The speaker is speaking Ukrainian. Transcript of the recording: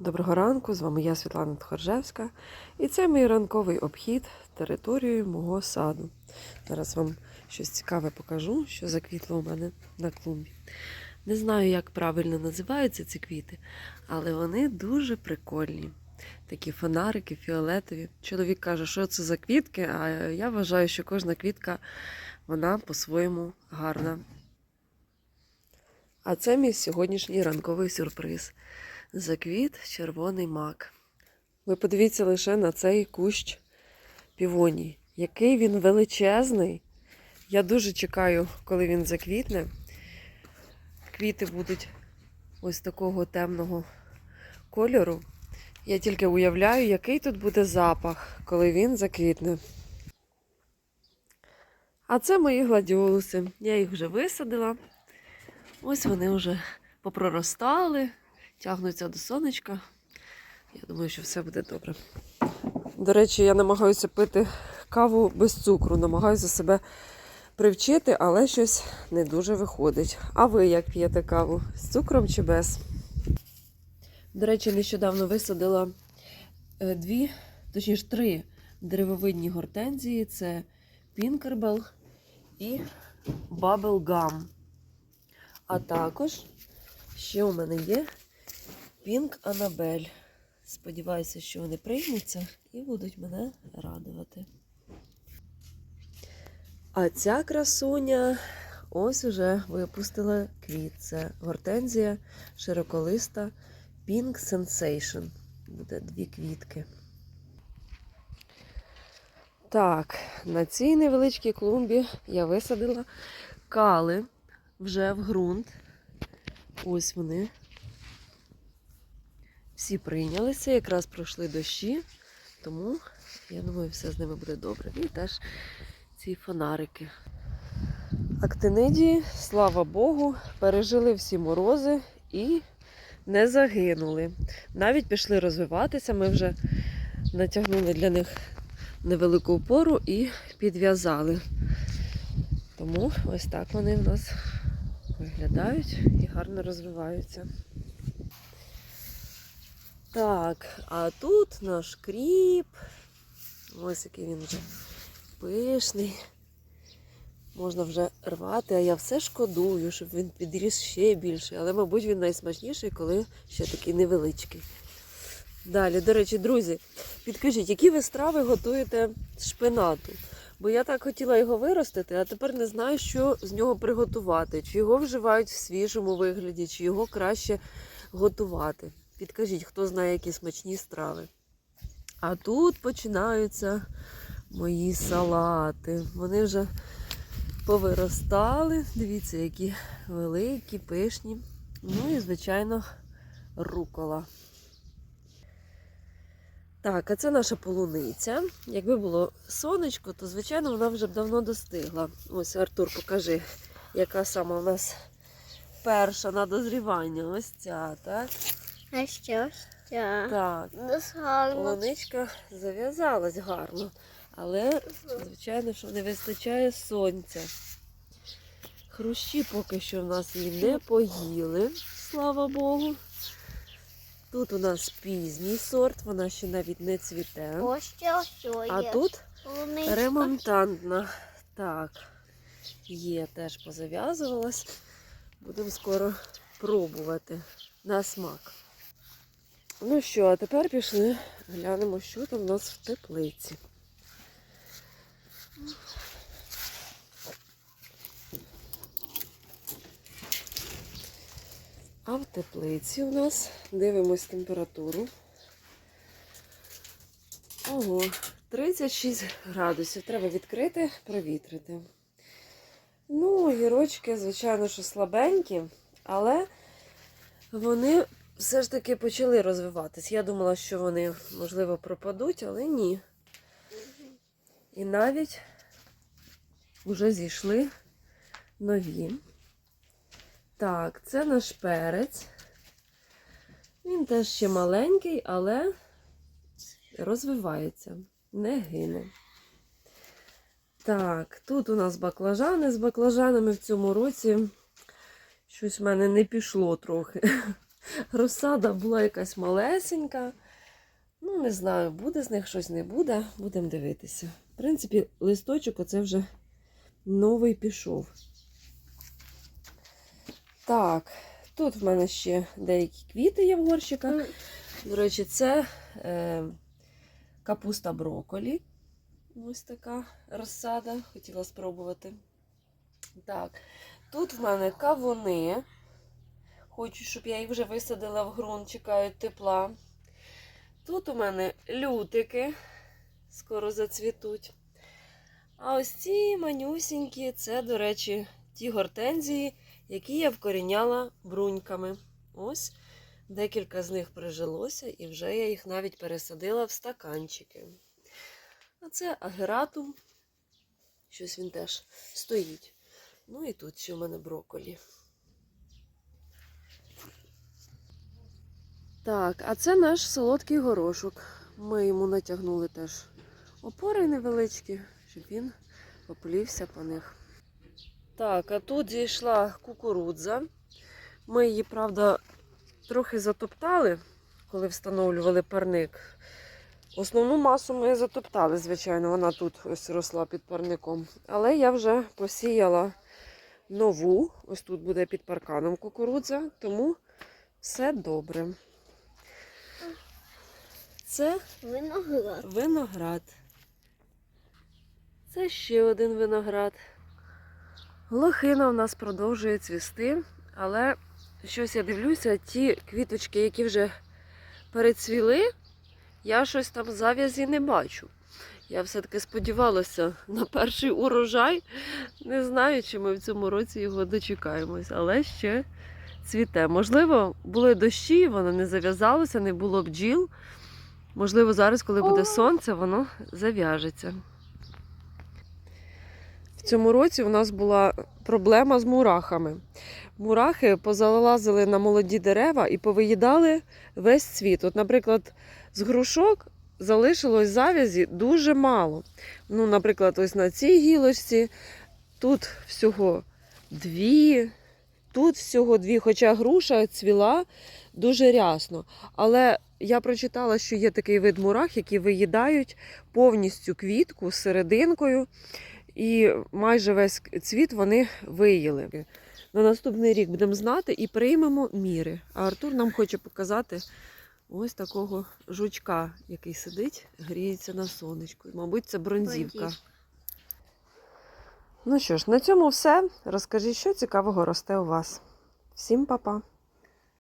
Доброго ранку, з вами я Світлана Тхоржевська, і це мій ранковий обхід територією мого саду. Зараз вам щось цікаве покажу, що заквітло у мене на клумбі. Не знаю, як правильно називаються ці квіти, але вони дуже прикольні. Такі фонарики фіолетові. Чоловік каже, що це за квітки, а я вважаю, що кожна квітка вона по-своєму гарна. А це мій сьогоднішній ранковий сюрприз заквіт червоний мак. Ви подивіться лише на цей кущ півоній. Який він величезний. Я дуже чекаю, коли він заквітне. Квіти будуть ось такого темного кольору. Я тільки уявляю, який тут буде запах, коли він заквітне. А це мої гладіолуси. Я їх вже висадила. Ось вони вже попроростали тягнуться до сонечка. Я думаю, що все буде добре. До речі, я намагаюся пити каву без цукру, намагаюся себе привчити, але щось не дуже виходить. А ви як п'єте каву? З цукром чи без? До речі, нещодавно висадила е, дві, точніше три деревовидні гортензії: це Пінкербел і Bubblegum. А також ще у мене є Пінк Анабель. Сподіваюся, що вони приймуться і будуть мене радувати. А ця красуня ось уже випустила квіт. Це гортензія широколиста Pink Sensation. Буде дві квітки. Так, на цій невеличкій клумбі я висадила кали вже в ґрунт. Ось вони всі прийнялися, якраз пройшли дощі, тому я думаю, все з ними буде добре. І теж ці фонарики. Актинидії, слава Богу, пережили всі морози і не загинули. Навіть пішли розвиватися. Ми вже натягнули для них невелику опору і підв'язали. Тому ось так вони в нас виглядають і гарно розвиваються. Так, а тут наш кріп. Ось який він вже пишний. Можна вже рвати, а я все шкодую, щоб він підріс ще більше. Але, мабуть, він найсмачніший, коли ще такий невеличкий. Далі, до речі, друзі, підкажіть, які ви страви готуєте з шпинату? Бо я так хотіла його виростити, а тепер не знаю, що з нього приготувати. Чи його вживають в свіжому вигляді, чи його краще готувати. Підкажіть, хто знає, які смачні страви. А тут починаються мої салати. Вони вже повиростали. Дивіться, які великі, пишні. Ну і, звичайно, рукола. Так, а це наша полуниця. Якби було сонечко, то, звичайно, вона вже б давно достигла. Ось, Артур, покажи, яка сама у нас перша на дозрівання. Ось ця, так? А що ще? Так. Гарно. Полуничка зав'язалась гарно, але, звичайно, що не вистачає сонця. Хрущі поки що в нас її не поїли, слава Богу. Тут у нас пізній сорт, вона ще навіть не цвіте. Ось що, що є. А тут Полуничка. ремонтантна. Так, є, теж позав'язувалась. Будемо скоро пробувати на смак. Ну що, а тепер пішли, глянемо, що там у нас в теплиці. А в теплиці у нас дивимось температуру. Ого, 36 градусів. Треба відкрити, провітрити. Ну, огірочки, звичайно, що слабенькі, але вони все ж таки почали розвиватись. Я думала, що вони, можливо, пропадуть, але ні. І навіть вже зійшли нові. Так, це наш перець. Він теж ще маленький, але розвивається, не гине. Так, тут у нас баклажани. З баклажанами в цьому році щось в мене не пішло трохи. Розсада була якась малесенька. Ну, не знаю, буде з них щось не буде, будемо дивитися. В принципі, листочок оце вже новий пішов. Так, тут в мене ще деякі квіти є в горщиках. До речі, це е, капуста броколі. Ось така розсада. Хотіла спробувати. Так, тут в мене кавуни. Хочу, щоб я їх вже висадила в ґрунт, чекають тепла. Тут у мене лютики, скоро зацвітуть. А ось ці манюсінькі, це, до речі, ті гортензії, які я вкоріняла бруньками. Ось декілька з них прижилося, і вже я їх навіть пересадила в стаканчики. А це агератум. Щось він теж стоїть. Ну і тут ще в мене брокколі. Так, а це наш солодкий горошок. Ми йому натягнули теж опори невеличкі, щоб він поплівся по них. Так, а тут зійшла кукурудза. Ми її, правда, трохи затоптали, коли встановлювали парник. Основну масу ми затоптали, звичайно, вона тут ось росла під парником. Але я вже посіяла нову. Ось тут буде під парканом кукурудза, тому все добре. Це Виноград. виноград. Це ще один виноград. Лохина у нас продовжує цвісти, але щось я дивлюся, ті квіточки, які вже перецвіли, я щось там зав'язі не бачу. Я все-таки сподівалася на перший урожай. Не знаю, чи ми в цьому році його дочекаємось, але ще цвіте. Можливо, були дощі, воно не зав'язалося, не було бджіл. Можливо, зараз, коли буде сонце, воно зав'яжеться. В цьому році у нас була проблема з мурахами. Мурахи позалазили на молоді дерева і повиїдали весь цвіт. От, наприклад, з грушок залишилось завязі дуже мало. Ну, наприклад, ось на цій гілочці тут всього дві, тут всього дві, хоча груша цвіла дуже рясно. Але я прочитала, що є такий вид мурах, які виїдають повністю квітку серединкою, і майже весь цвіт вони виїли. На наступний рік будемо знати і приймемо міри. А Артур нам хоче показати ось такого жучка, який сидить, гріється на сонечку. Мабуть, це бронзівка. Ну що ж, на цьому все. Розкажіть, що цікавого росте у вас. Всім па-па!